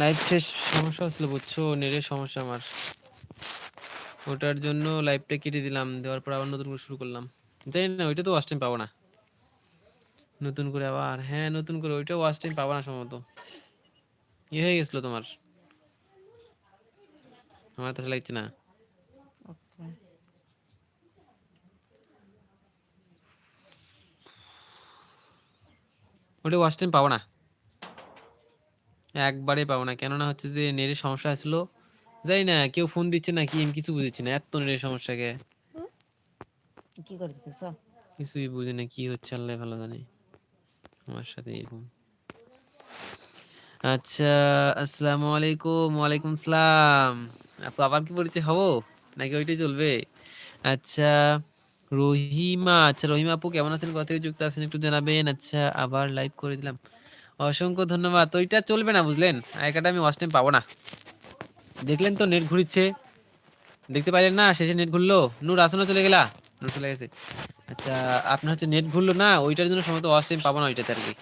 Live শেষ সমস্যা হচ্ছিল বুঝছ নেটের সমস্যা আমার। ওটার জন্য লাইভটা কেটে দিলাম দেওয়ার পর আবার নতুন করে শুরু করলাম। জানি না ওইটা তো ওয়াচ টাইম পাবো না। নতুন করে আবার হ্যাঁ নতুন করে ওইটাও ওয়াচ টাইম পাবো না সম্ভবত। ইয়ে হয়ে গেছিল তোমার। আমার তো লাগছে না। ওটা ওয়াচ টাইম পাবো না। একবারে পাবো না। কেননা হচ্ছে যে নেটের সমস্যা আসলো জানি না কেউ ফোন দিচ্ছে না কি আমি কিছু বুঝছি না। এত নেটের সমস্যাকে। কি করে দিতেছ? কিছুই বুঝি না কি হচ্ছে আল্লাহ ভালো জানে। আমার সাথে এরকম। আচ্ছা আসসালামু আলাইকুম ওয়ালাইকুম সালাম। আপু আবার কি পরিচয় হব? নাকি ওইটাই চলবে? আচ্ছা রহিমা। আচ্ছা রহিমা আপু কেমন আছেন? কোথা যুক্ত আছেন একটু জানাবেন। আচ্ছা আবার লাইভ করে দিলাম। অসংখ্য ধন্যবাদ। তো এটা চলবে না, বুঝলেন? আইকাটা আমি ওয়াচ টাইম পাবো না। দেখলেন তো নেট ঘুরিচ্ছে। দেখতে পাইলেন না, শেষে নেট ঘুরলো। নূর আসনা চলে গেলা। নূর চলে গেছে। আচ্ছা আপনার হচ্ছে নেট ঘুরলো না, ওইটার জন্য সম্ভবত ওয়াচ টাইম পাবো না ওইটাতে আর কি।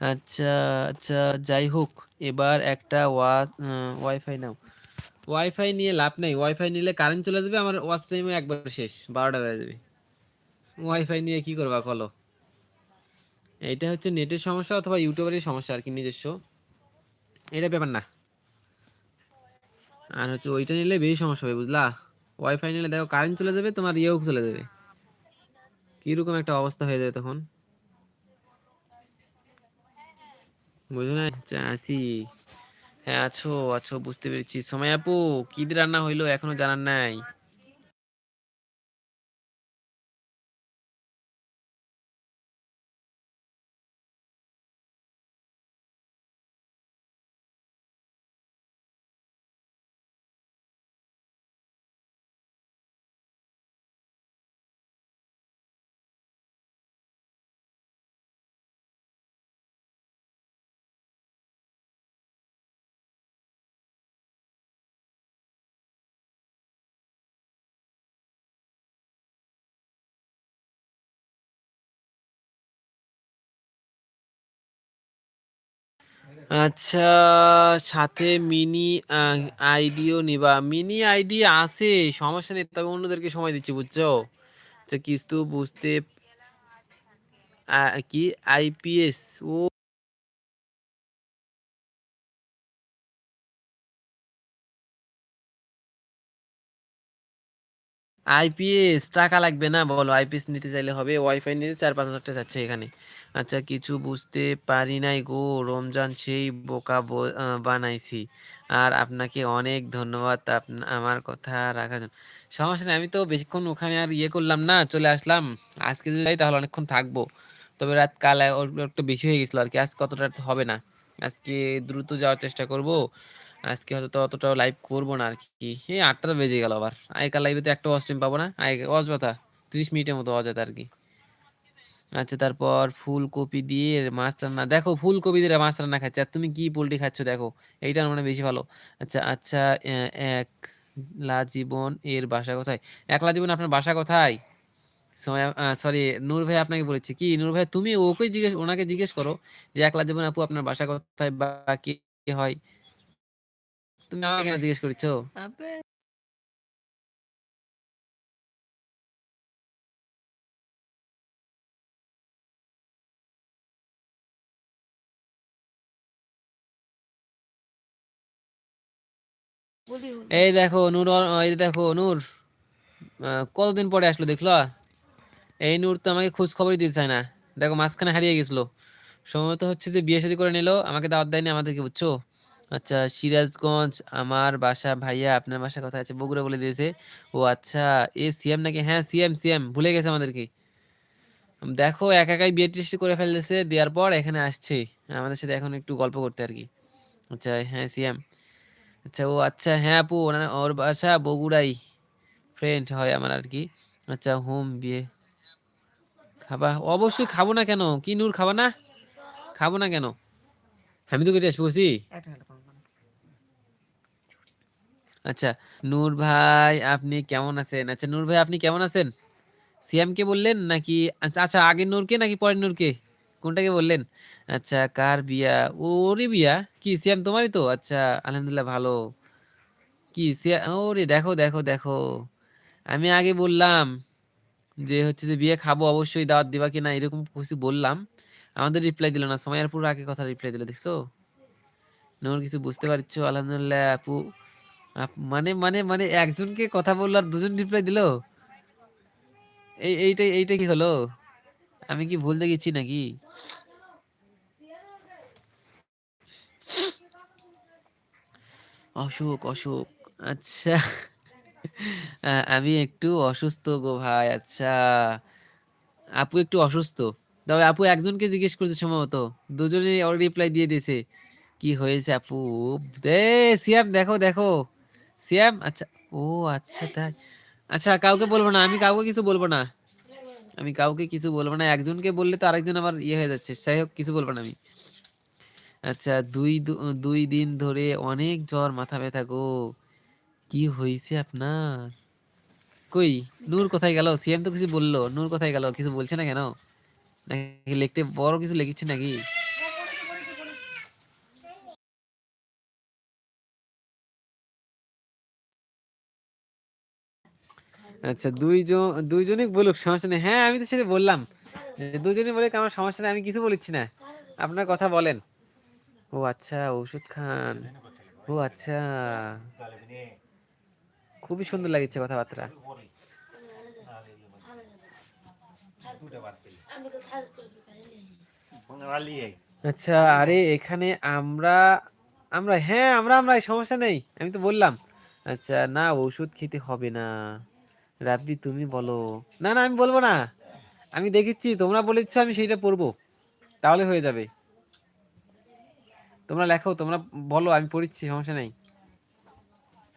আচ্ছা আচ্ছা যাই হোক, এবার একটা ওয়া ওয়াইফাই নাও। ওয়াইফাই নিয়ে লাভ নেই। ওয়াইফাই নিলে কারেন্ট চলে যাবে, আমার ওয়াচ টাইমও একবার শেষ, বারোটা বেজে যাবে। ওয়াইফাই নিয়ে কি করবা বলো? এটা হচ্ছে নেটের সমস্যা অথবা ইউটিউবেরই সমস্যা আর কি নিজস্ব। এটা ব্যাপার না। আর হচ্ছে ওইটা নিলে বেশি সমস্যা হবে, বুঝলা? ওয়াইফাই নিলে দেখো কারেন্ট চলে যাবে, তোমার ইয়েও চলে যাবে। কীরকম একটা অবস্থা হয়ে যাবে তখন? বুঝো না চাষি হ্যাঁ আছো আছো, বুঝতে পেরেছি। সময় আপু, কি রান্না হইল এখনও জানার নাই? আচ্ছা সাথে মিনি আইডিও নিবা। মিনি আইডি আছে, সমস্যা নেই, তবে অন্যদেরকে সময় দিচ্ছি, বুঝছ? আচ্ছা কিছু বুঝতে কি? আইপিএস ও আইপিএস টাকা লাগবে না, বলো। আইপিএস নিতে চাইলে হবে, ওয়াইফাই নিতে চার পাঁচ হাজার টাকা যাচ্ছে এখানে। আচ্ছা কিছু বুঝতে পারি নাই গো, রমজান সেই বোকা বানাইছি। আর আপনাকে অনেক ধন্যবাদ আমার কথা রাখার জন্য। সমস্যা নেই, আমি তো বেশিক্ষণ ওখানে আর ইয়ে করলাম না, চলে আসলাম। আজকে যদি যাই তাহলে অনেকক্ষণ থাকব। তবে রাত কাল একটু বেশি হয়ে গেছিল আর কি, আজ কতটা হবে না। আজকে দ্রুত যাওয়ার চেষ্টা করব। আজকে হয়তো তো অতটাও লাইভ করব না আর কি এই আটটা বেজে গেল আবার। আগেকার লাইভে তো একটা টাইম পাবো না। আগে অযথা ত্রিশ মিনিটের মতো অযথা আর কি আচ্ছা তারপর ফুলকপি দিয়ে মাছ রান্না। দেখো ফুলকপি দিয়ে মাছ রান্না খাচ্ছে। আর তুমি কি পোলট্রি খাচ্ছ দেখো এইটা মানে বেশি ভালো। আচ্ছা আচ্ছা আহ, একলা জীবন এর বাসা কোথায়? একলা জীবন আপনার বাসা কোথায়? সরি নূর ভাই আপনাকে বলেছি। কি নূর ভাই তুমি ওকে জিজ্ঞেস ওনাকে জিজ্ঞেস করো যে একলা জীবন আপু আপনার বাসা কোথায় বা কি হয়? তুমি আমাকে কেন জিজ্ঞেস করছ। এই দেখো নূর এই দেখো নূর। কতদিন পরে আসলো দেখল? এই নূর তো আমাকে খোঁজ খবরই দিতে চায় না। দেখো মাঝখানে হারিয়ে গেছিল। সম্ভবত হচ্ছে যে বিয়ে শাদী করে নিলো আমাকে দাওয়াত দেয়নি আমাদেরকে বুঝছ? আচ্ছা সিরাজগঞ্জ আমার বাসা ভাইয়া আপনার বাসা কথা আছে, বগুড়া বলে দিয়েছে। ও আচ্ছা এ সিএম নাকি? হ্যাঁ সিএম সিএম ভুলে গেছে আমাদেরকে। দেখো, একা একাই বিয়ে টিস্টি করে ফেলেছে দেওয়ার পর এখানে আসছে। আমাদের সাথে এখন একটু গল্প করতে আর কি। আচ্ছা হ্যাঁ সিএম আচ্ছা ও আচ্ছা হ্যাঁ আপু ওর বাসা বগুড়াই। ফ্রেন্ড হয় আমার আর কি। আচ্ছা হোম, বিয়ে। খাবা? অবশ্যই খাব না কেন? কি নূর, খাবা না? খাব না কেন? আমি তো কেটে আসব বুঝছি একটা হলো কম কম। আচ্ছা নূর ভাই আপনি কেমন আছেন? আচ্ছা নূর ভাই আপনি কেমন আছেন? সিয়ামকে বললেন নাকি? আচ্ছা আচ্ছা আগের নূরকে নাকি পরের নূরকে কোনটাকে বললেন? আচ্ছা কার বিয়া? ওরে বিয়া? কি, সিয়াম তোমারই তো? আচ্ছা আলহামদুলিল্লাহ ভালো। কি ওরে দেখো দেখো দেখো। আমি আগে বললাম যে হচ্ছে যে বিয়ে খাব অবশ্যই, দাওয়াত দিবা কিনা এরকম কিছু বললাম। আমাদের রিপ্লাই দিল না, সময় আর পুরো আগে কথা রিপ্লাই দিল, দেখছ? নূর, কিছু বুঝতে পারছ? আলহামদুলিল্লাহ আপু মানে মানে মানে একজনকে কথা বলল আর দুজন রিপ্লাই দিলো? এই, এইটা এইটা কি হলো? আমি কি ভুল দেখেছি নাকি? অশোক অশোক আচ্ছা। আমি একটু অসুস্থ গো ভাই আচ্ছা। আপু একটু অসুস্থ। তবে আপু একজনকে জিজ্ঞেস করছে সম্ভবত। দুজনেই রিপ্লাই দিয়ে দিয়েছে। কি হয়েছে আপু? দে, সিয়াম, দেখো দেখো। সিয়াম আচ্ছা। ও আচ্ছা তাই। আচ্ছা কাউকে বলব না। আমি কাউকে কিছু বলব না। আমি কাউকে কিছু বলব না। একজনকে বললে তো আরেকজন আবার ইয়ে হয়ে যাচ্ছে। যাই হোক, কিছু বলব না আমি। আচ্ছা দুই দুই দিন ধরে অনেক জ্বর, মাথা ব্যথা গো। কি হয়েছে আপনার? কই? নূর কোথায় গেল? সিএম তো কিছু বলল। নূর কোথায় গেল? কিছু বলছে না কেন? নাকি লিখতে বড় কিছু লিখেছে নাকি? আচ্ছা দুইজন, দুইজনই বলুক, সমস্যা নেই। হ্যাঁ আমি তো সেটা বললাম। দুজনই বলে আমার সমস্যা নেই, আমি কিছু বলছি না। আপনার কথা বলেন। ও আচ্ছা ওষুধ খান। ও আচ্ছা। খুবই সুন্দর লাগছে কথাবার্তা। আচ্ছা আরে, এখানে আমরা আমরা হ্যাঁ আমরা আমরা, সমস্যা নেই, আমি তো বললাম। আচ্ছা না ওষুধ খেতে হবে না। রাব্বি, তুমি বলো। না না, আমি বলব না। আমি দেখেছি তোমরা বলেছ, আমি সেইটা পড়ব। তাহলে হয়ে যাবে। তোমরা লেখো, তোমরা বলো, আমি পড়িচ্ছি, সমস্যা নাই।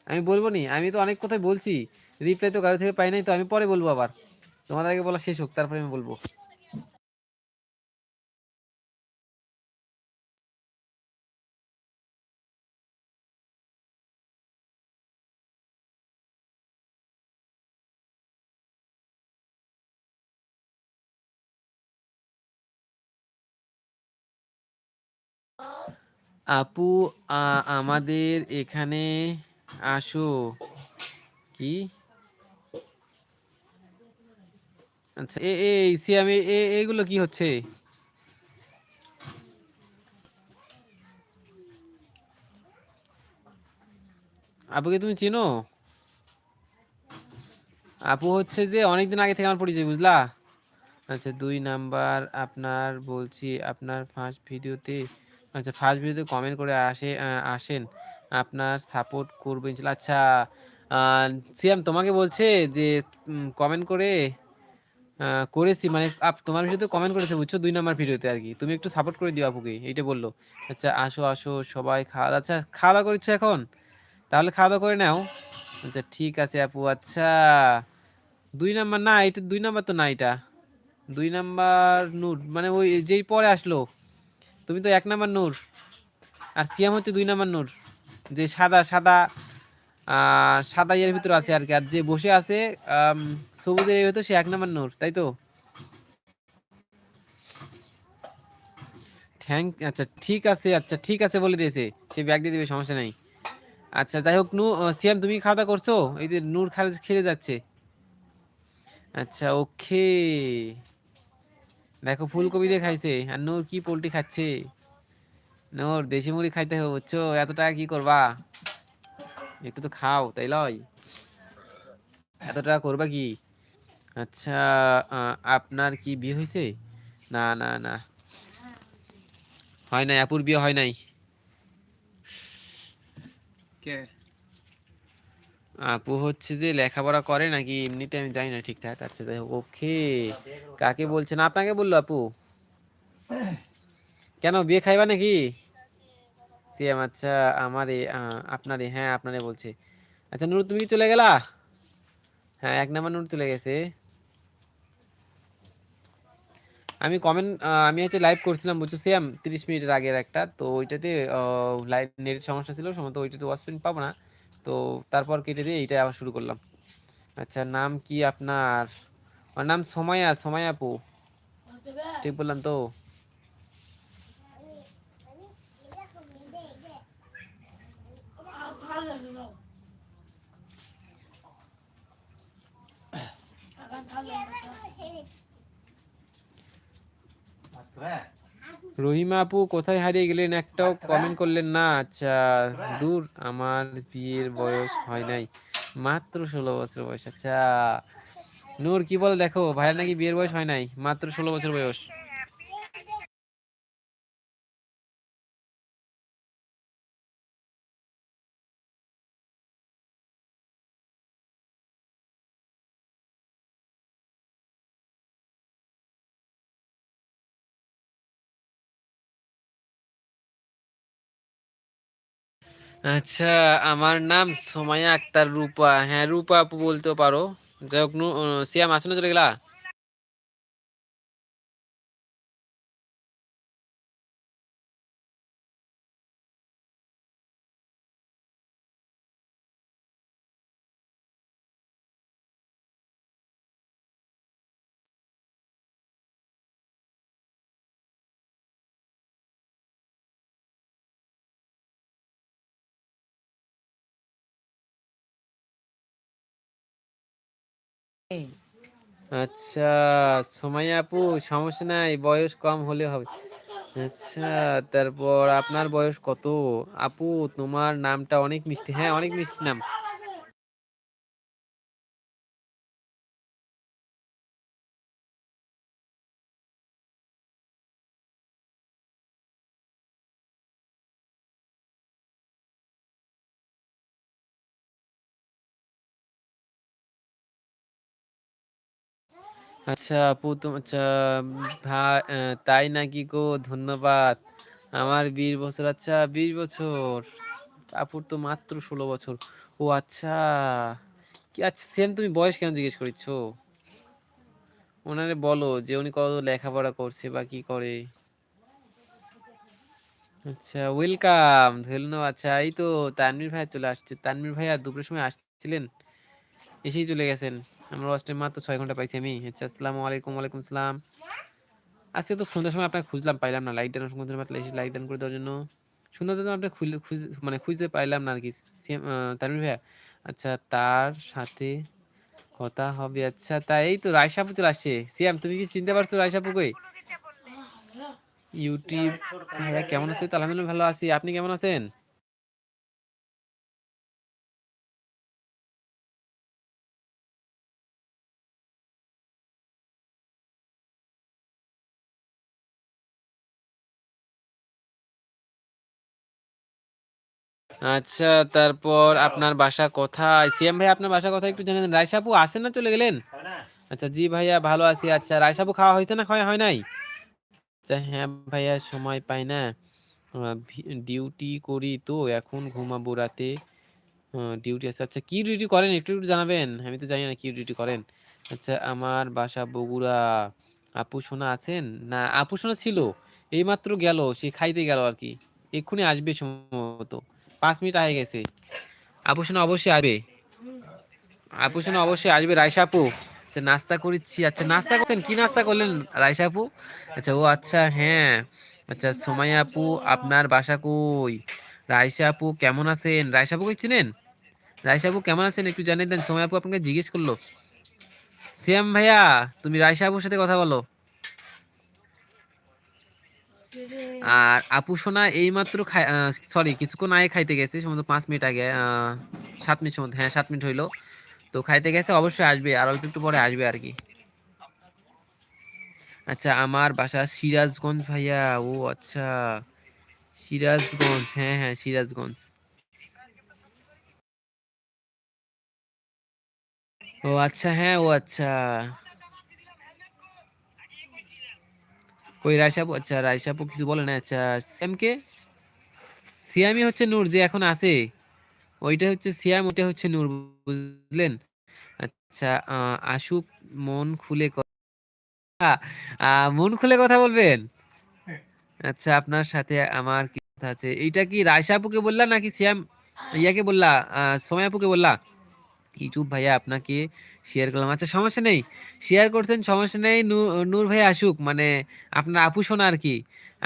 আমি বলব নি, আমি তো অনেক কথাই বলছি। রিপ্লাই তো কারও থেকে পাই নাই, তো আমি পরে বলব আবার। তোমাদের আগে বলা শেষ হোক, তারপরে আমি বলব। আপু আমাদের এখানে আসো। কি? আচ্ছা এ এ সিয়াম এগুলো কি হচ্ছে? আপুকে তুমি চিনো? আপু হচ্ছে যে অনেকদিন আগে থেকে আমার পরিচয়, বুঝলা? আচ্ছা দুই নাম্বার, আপনার বলছি, আপনার ফার্স্ট ভিডিওতে আচ্ছা ফার্স্ট ভিডিওতে কমেন্ট করে আসে আসেন। আপনার সাপোর্ট করব ইনশাল্লাহ। আচ্ছা সিয়াম তোমাকে বলছে যে কমেন্ট করে করেছি মানে আপ, তোমার ভিডিওতে কমেন্ট করেছে, বুঝছ? দুই নাম্বার ভিডিওতে আর কি তুমি একটু সাপোর্ট করে দিও আপুকে, এইটা বলল। আচ্ছা আসো আসো, সবাই খাওয়া আচ্ছা খাওয়া দাওয়া করছ এখন? তাহলে খাওয়া দাওয়া করে নাও। আচ্ছা ঠিক আছে আপু আচ্ছা। দুই নাম্বার, না, এটা দুই নাম্বার তো না, এটা। দুই নাম্বার নুট মানে ওই যেই পরে আসলো। তুমি তো এক নাম্বার নূর। আর সিয়াম হচ্ছে দুই নাম্বার নূর। যে সাদা সাদা সাদা ইয়ের ভিতরে আছে আর কি। আর যে বসে আছে সবুজের এর ভিতর সে এক নাম্বার নূর, তাই তো? থ্যাংক আচ্ছা ঠিক আছে আচ্ছা ঠিক আছে বলে দিয়েছে। সে ব্যাগ দিয়ে দেবে, সমস্যা নাই। আচ্ছা যাই হোক নু সিয়াম, তুমি খাওয়া দাওয়া করছ? এই যে নূর খাওয়া খেলে যাচ্ছে। আচ্ছা ওকে দেখো ফুলকপি দিয়ে খাইছে। আর নূর কি পোলট্রি খাচ্ছে? নূর, দেশি মুড়ি খাইতে হবে বুঝছ? এত টাকা কি করবা? একটু তো খাও, তাই লয়। এত টাকা করবা কি? আচ্ছা আপনার কি বিয়ে হয়েছে না না না। হয় নাই, আপুর বিয়ে হয় নাই। কে? আপু হচ্ছে যে লেখাপড়া করে নাকি এমনিতে আমি জানি না ঠিকঠাক। আচ্ছা যাই হোক, ওকে। কাকে বলছেন? আপনাকে বলল আপু। কেন, বিয়ে খাইবা নাকি? সিএম আচ্ছা আমারে আপনারে হ্যাঁ আপনারে বলছে। আচ্ছা নূর, তুমি কি চলে গেলা? হ্যাঁ এক নাম্বার নূর চলে গেছে। আমি কমেন্ট আমি হচ্ছে লাইভ করছিলাম, বুঝছ সেম তিরিশ মিনিটের আগের একটা, তো ওইটাতে লাইভ নেট সমস্যা ছিল, সম্ভবত ওইটাতে মিনিট পাবো না। তো তারপর কেটে দিয়ে এইটা আবার শুরু করলাম। আচ্ছা নাম কি আপনার? আমার নাম সময়া সময়া আপু। ঠিক বললাম তো? রহিমা আপু, কোথায় হারিয়ে গেলেন একটাও কমেন্ট করলেন না। আচ্ছা দূর, আমার বিয়ের বয়স হয় নাই। মাত্র ষোলো বছর বয়স আচ্ছা। নূর, কি বল দেখো, ভাইয়ের নাকি বিয়ের বয়স হয় নাই? মাত্র ষোলো বছর বয়স। আচ্ছা আমার নাম সোমায়া আক্তার রূপা। হ্যাঁ রূপা আপু বলতেও পারো। যাই হোক নু- আহ, সিয়াম আসনে চলে গেলা? আচ্ছা সোমাইয়া আপু, সমস্যা নাই, বয়স কম হলে হবে। আচ্ছা তারপর আপনার বয়স কত? আপু, তোমার নামটা অনেক মিষ্টি। হ্যাঁ অনেক মিষ্টি নাম। আচ্ছা আপু আচ্ছা ভাই তাই নাকি গো? ধন্যবাদ। আমার বিশ বছর আচ্ছা বিশ বছর। আপুর তো মাত্র ষোলো বছর। ও আচ্ছা। কি আচ্ছা সেম তুমি বয়স কেন জিজ্ঞেস করছ ওনারে বলো যে উনি কত লেখাপড়া করছে বা কি করে। আচ্ছা ওয়েলকাম ধন্যবাদ। আচ্ছা এই তো তানভীর ভাইয়া চলে আসছে। তানভীর ভাইয়া দুপুরের সময় আসছিলেন, এসেই চলে গেছেন। আমরা হোস্টেল মাত্র ছয় ঘণ্টা পাইছি আমি। আচ্ছা আসসালামু আলাইকুম ওয়ালাইকুম সালাম। আজকে তো সন্ধ্যার সময় আপনাকে খুঁজলাম পাইলাম না। লাইট ডান সুন্দর মাত্র এসে লাইট ডান করে দেওয়ার জন্য। সুন্দর তো আপনাকে খুঁজলে খুঁজে মানে খুঁজতে পাইলাম না আর কি। তানভীর ভাইয়া। আচ্ছা তার সাথে কথা হবে। আচ্ছা তাই এই তো রায়সাপু চলে আসছে। সিয়াম তুমি কি চিনতে পারছ রায়সাপু কই? ইউটিউব ভাইয়া কেমন আছে? আলহামদুলিল্লাহ ভালো আছি। আপনি কেমন আছেন? আচ্ছা তারপর আপনার বাসা কোথায়? সিএম ভাই, আপনার বাসা কোথায় একটু জানেন রায়সাপু আসেন না চলে গেলেন? আচ্ছা জি ভাইয়া, ভালো আছি। আচ্ছা রায়সাপু খাওয়া হয়েছে না খাওয়া হয় নাই? আচ্ছা হ্যাঁ ভাইয়া, সময় পাই না। ডিউটি করি তো, এখন ঘুমাবো রাতে। ডিউটি আছে। আচ্ছা কি ডিউটি করেন? একটু একটু জানাবেন। আমি তো জানি না কি ডিউটি করেন। আচ্ছা আমার বাসা বগুড়া। আপু সোনা আছেন? না, আপু সোনা ছিল। এইমাত্র গেল, সে খাইতে গেল আর কি। এক্ষুনি আসবে সম্ভবত। পাঁচ মিনিট আগে গেছে। আপু সোনা অবশ্যই আসবে। আপু সোনা অবশ্যই আসবে রাইসা আপু। আচ্ছা নাস্তা করেছি। আচ্ছা নাস্তা করছেন? কি নাস্তা করলেন রাইসা আপু? আচ্ছা ও আচ্ছা হ্যাঁ। আচ্ছা সোমাইয়া আপু, আপনার বাসা কই? রাইসা আপু, কেমন আছেন? রাইসা আপু চিনেন? রাইসা আপু, কেমন আছেন? একটু জানিয়ে দেন। সোমাইয়া আপু আপনাকে জিজ্ঞেস করল। সিয়াম ভাইয়া, তুমি রাইসা আপুর সাথে কথা বলো। আর আপু সোনা এইমাত্র খাই সরি কিছুক্ষণ আগে খাইতে গেছে, সম্ভবত পাঁচ মিনিট আগে সাত মিনিট সম্ভবত হ্যাঁ সাত মিনিট হইল। তো খাইতে গেছে, অবশ্যই আসবে, আর অল্প একটু পরে আসবে আর কি। আচ্ছা আমার বাসা সিরাজগঞ্জ ভাইয়া। ও আচ্ছা। সিরাজগঞ্জ হ্যাঁ হ্যাঁ সিরাজগঞ্জ। ও আচ্ছা হ্যাঁ ও আচ্ছা। ওই রাইসাপু আচ্ছা রাইসাপু কিছু বলে না আচ্ছা সিয়ামকে? সিয়ামই হচ্ছে নূর যে এখন আছে। ওইটা হচ্ছে সিয়াম, ওইটা হচ্ছে নূর, বুঝলেন? আচ্ছা আশুক মন খুলে কথা মন খুলে কথা বলবেন? আচ্ছা আপনার সাথে আমার কি কথা আছে? এইটা কি রায়সা আপুকে বললা নাকি সিয়াম ইয়াকে বললা সোমাই বললা? ইউটিউব ভাইয়া আপনাকে শেয়ার করলাম। আচ্ছা সমস্যা নেই। শেয়ার করছেন, সমস্যা নেই। নূর ভাই আসুক মানে আপনার আপু শোনা আর কি।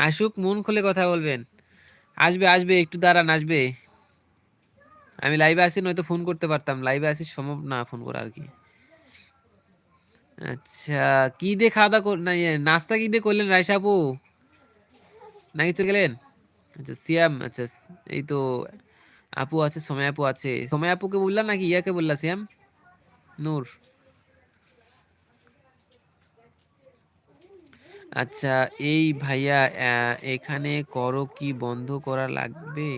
আসুক, মন খুলে কথা বলবেন। আসবে আসবে, একটু দাঁড়ান, আসবে। আমি লাইভে আসি নয়তো ফোন করতে পারতাম। লাইভে আসি সম্ভব না ফোন করা আর কি। আচ্ছা কি দিয়ে খাওয়া দাওয়া না নাস্তা কি দিয়ে করলেন রাইসা আপু? নাকি চলে গেলেন? আচ্ছা সিয়াম আচ্ছা এই তো আপু আছে সময় আপু আছে। সময় আপুকে বললাম নাকি ইয়াকে বললা, শ্যাম? নূর। আচ্ছা এই ভাইয়া এখানে করো কি বন্ধ করা লাগবে?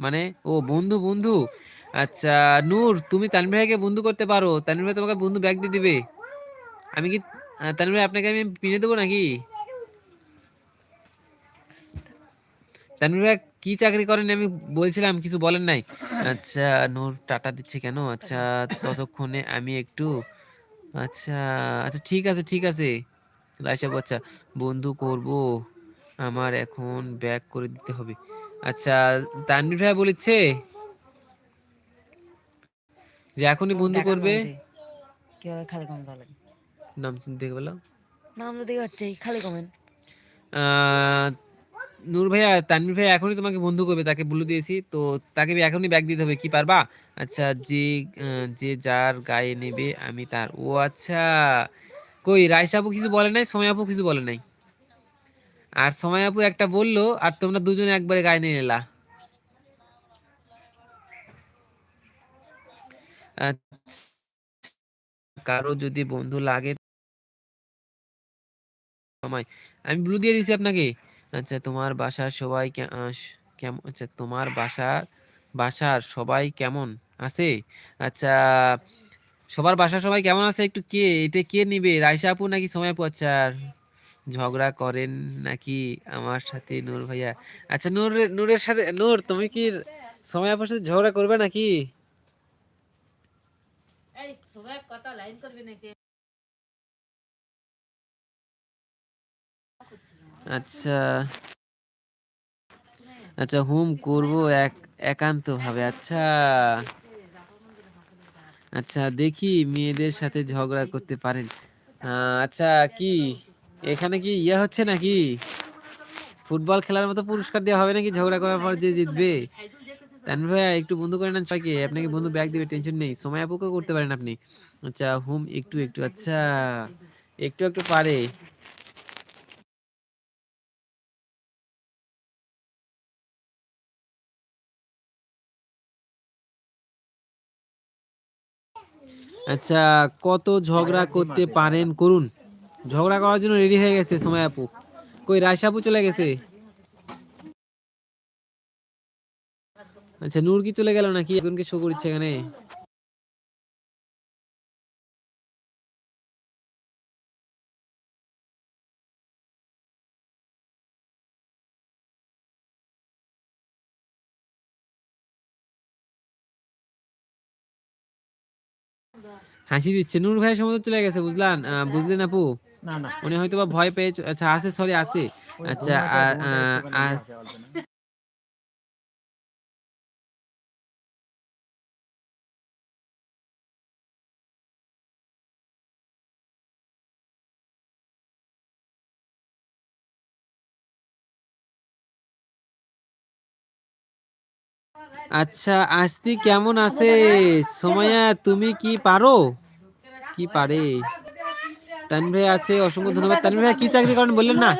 মানে ও বন্ধু বন্ধু। আচ্ছা নূর, তুমি তানভীর ভাইকে বন্ধু করতে পারো। তানভীর ভাই তোমাকে বন্ধু ব্যাগ দিয়ে দিবে। আমি কি তানভীর ভাই আপনাকে আমি পিনে দেবো নাকি? তানভীর ভাই কি চাকরি করেন আমি বলছিলাম কিছু বলেন নাই। আচ্ছা নূর টাটা দিচ্ছে কেন? আচ্ছা ততক্ষণে আমি একটু আচ্ছা আচ্ছা ঠিক আছে ঠিক আছে। রাইসা আচ্ছা বন্ধু করব আমার এখন ব্যাক করে দিতে হবে। আচ্ছা তানভীর ভাই বলেছে যে এখনই বন্ধু করবে। কীভাবে খালি কমেন্ট লাগে নাম চিনতে গেলাম। নাম তো দেখে হচ্ছে খালি কমেন্ট নূর ভাইয়া, তানভীর ভাইয়া এখনই তোমাকে বন্ধু করবে, তাকে বলে দিয়েছি। তো তাকে এখনই ব্যাগ দিতে হবে, কি পারবা? আচ্ছা যে যে যার গায়ে নেবে, আমি তার, ও আচ্ছা। কই, রাইসা আপু কিছু বলে নাই সময় আপু কিছু বলে নাই? আর সময় আপু একটা বলল, আর তোমরা দুজনে একবারে গায়ে নিয়ে নিলা কারও যদি বন্ধু লাগে আমি ব্লু দিয়ে দিয়েছি আপনাকে। আচ্ছা তোমার বাসার সবাই কেমন আচ্ছা তোমার বাসার বাসার সবাই কেমন আছে? আচ্ছা সবার বাসার সবাই কেমন আছে? একটু কে, এটা কে নিবে? রাইসা আপু নাকি সময় আপু? আচ্ছা ঝগড়া করেন নাকি আমার সাথে নূর ভাইয়া? আচ্ছা নূর নূরের সাথে, নূর, তুমি কি সময় আপুর সাথে ঝগড়া করবে নাকি? আচ্ছা আচ্ছা হুম করব এক একান্ত ভাবে আচ্ছা আচ্ছা দেখি মেয়েদের সাথে ঝগড়া করতে পারেন। আচ্ছা কি, এখানে কি ইয়ে হচ্ছে নাকি? ফুটবল খেলার মতো পুরস্কার দেওয়া হবে নাকি ঝগড়া করার পর যে জিতবে? তানভীর ভাইয়া, একটু বন্ধু করে নেন সবাইকে। আপনাকে বন্ধু ব্যাগ দিবে, টেনশন নেই। সময় আপুকেও করতে পারেন আপনি। আচ্ছা হুম, একটু একটু আচ্ছা একটু একটু পারে। আচ্ছা কত ঝগড়া করতে পারেন? করুন। ঝগড়া করার জন্য রেডি হয়ে গেছে সময় আপু। কই রায়সা আপু চলে গেছে? আচ্ছা নূর কি চলে গেল নাকি? একজনকে শো করছে এখানে। হাসি দিচ্ছে। নূর ভাই সময় চলে গেছে বুঝলান আহ, বুঝলেন আপু? না না। উনি হয়তো বা ভয় পেয়ে আচ্ছা আছে সরি আছে। আচ্ছা আর আচ্ছা আস্তি কেমন আছে? সময়া তুমি কি পারো? কি পারে? তানভাই ভাই আছে, অসংখ্য ধন্যবাদ। তানভাই ভাই, কি চাকরি করেন বললেন না?